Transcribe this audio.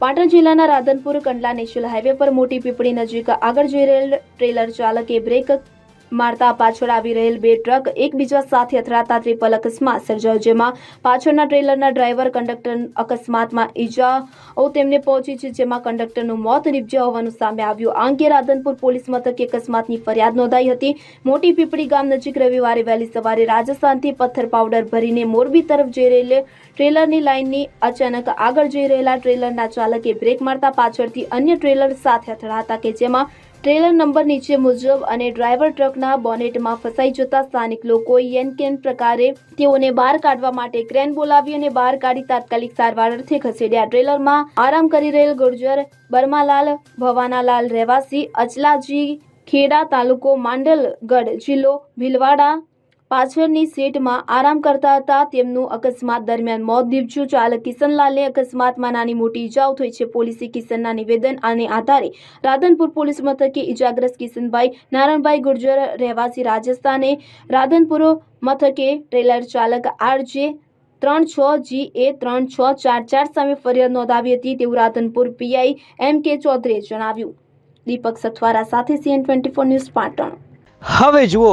પાટણ જિલ્લાના Radhanpur Kandla national highway પર મોટી પીપળી નજીક આગળ જઈ રહેલ ટ્રેલર ચાલકે બ્રેક મારતા પાછળ આવી રહેલ બે ટ્રક એકબીજા સાથે અથડાતા ટ્રિપલ અકસ્માત સર્જાયો, જેમાં પાછળના ટ્રેલરના ડ્રાઈવર કંડક્ટર અકસ્માતમાં ઈજાઓ તેમને પહોંચી છે, જેમાં કંડક્ટરનું મોત નીપજ્યા હોવાનું સામે આવ્યું. આ અંગે રાધનપુર પોલીસ મથકે અકસ્માતની ફરિયાદ નોંધાઈ હતી. મોટી પીપળી ગામ નજીક રવિવારે વહેલી સવારે રાજસ્થાનથી પથ્થર પાવડર ભરીને મોરબી તરફ જઈ રહેલે ટ્રેલરની લાઇનની અચાનક આગળ જઈ રહેલા ટ્રેલરના ચાલકે બ્રેક મારતા પાછળથી અન્ય ટ્રેલર સાથે અથડાતા કે જેમાં ટ્રેલર નંબર નીચે મુજબ અને ડ્રાઈવર ટ્રકના બોનેટમાં ફસાઈ જતા સ્થાનિક લોકોએ યેન કેન પ્રકારે તેઓને બહાર કાઢવા માટે ક્રેન બોલાવી અને બહાર કાઢી તાત્કાલિક સારવાર અર્થે ખસેડ્યા. ટ્રેલરમાં આરામ કરી રહેલ ગુર્જર, બર્માલાલ, ભવાનાલાલ રહેવાસી, અચલાજી ખેડા તાલુકો માંડલગઢ જિલ્લો ભીલવાડા પાછળની સીટમાં આરામ કરતા હતા. તેમનું અકસ્માત દરમિયાન મોત નીપજ્યું. ચાલક કિશનલાલને અકસ્માતમાં નાની મોટી ઈજાઓ થઈ છે. પોલીસે કિશનના નિવેદન અને આધારે રાધનપુર પોલીસ મથકે ઈજાગ્રસ્ત કિશનભાઈ, નારાયણભાઈ ગુર્જર, રહેવાસી રાજસ્થાને રાધનપુર મથકે ટ્રેલર ચાલક આરજે ત્રણ છ જી એ ત્રણ છ ચાર ચાર સામે ફરિયાદ નોંધાવી હતી તેવું રાધનપુર પીઆઈ એમ કે ચૌધરીએ જણાવ્યું. દીપક સથવારા સાથે CN twenty four news Patan. હવે જુઓ